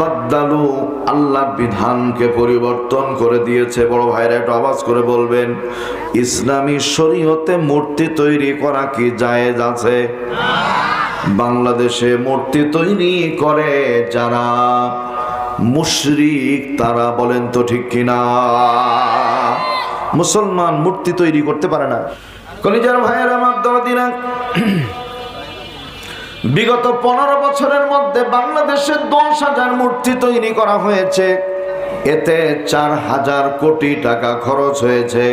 বাদ্দালু আল্লাহর বিধানকে পরিবর্তন করে দিয়েছে। বড় ভাইরা একটু আওয়াজ করে বলবেন, ইসলামী শরীয়তে মূর্তি তৈরি করা কি জায়েজ আছে? বাংলাদেশে মূর্তি তৈরি করে যারা মুশরিক, তারা বলেন তো ঠিক কিনা? মুসলমান মূর্তি তৈরি করতে পারে না। কলিজার ভাইয়ের আমার দাদিরা বিগত পনেরো বছরের মধ্যে বাংলাদেশে দশ হাজার মূর্তি তৈরি করা হয়েছে। এতে চার হাজার কোটি টাকা খরচ হয়েছে।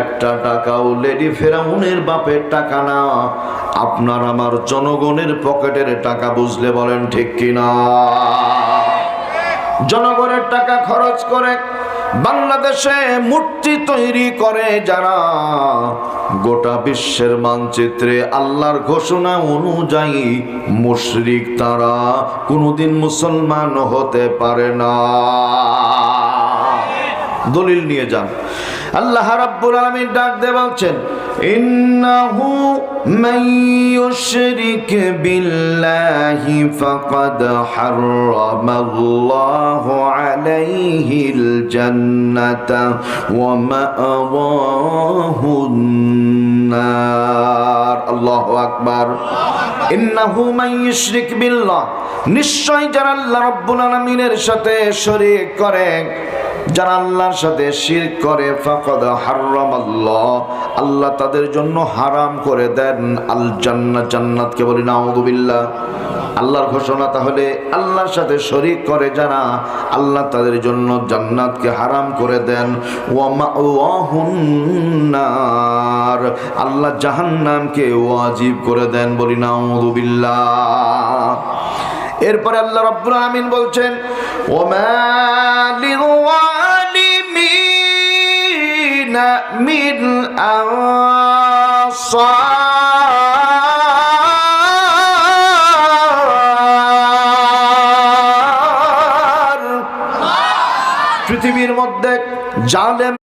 একটা টাকাও লেডি ফেরাউনের বাপের টাকা না। আপনার আমার জনগণের পকেটের টাকা বুঝলে বলেন ঠিক কিনা? জনগণের টাকা খরচ করে বাংলাদেশে মূর্তি তৈরি করে যারা, গোটা বিশ্বের মানচিত্রে আল্লাহর ঘোষণা অনুযায়ী মুশরিক তারা কোনোদিন মুসলমান হতে পারে না। দলিল নিয়ে যান। আল্লাহ রাব্বুল আলামিন ডাক দিয়ে বলছেন ইন্নাহু মান ইউশরিক বিল্লাহি ফাকাদ হারামাল্লাহু আলাইহিল জান্নাতা ওয়া মাআওয়াহু নার আল্লাহু আকবার ইন্নাহু মান ইউশরিক বিল্লাহ নিশ্চয় যারা আল্লাহ রাব্বুল আলামিনের সাথে শরীক করে, যারা আল্লাহর সাথে শির করে, ফাকদ হারাম আল্লাহ তাদের জন্য হারাম করে দেন। আল জান্নাত, জান্নাতকে বলি নাউদুবিল্লাহ আল্লাহর ঘোষণা তাহলে আল্লাহর সাথে শরিক করে যারা আল্লাহ তাদের জন্য জান্নাতকে হারাম করে দেন। ওয়াহুন্নার আল্লাহ জাহান্নামকে ওয়াজিব করে দেন বলি নাউদুবিল্লাহ এরপরে আল্লাহ রাব্বুল আলামিন বলছেন ওমা লিলওয়ালিমিনা আনসার। পৃথিবীর মধ্যে জালেম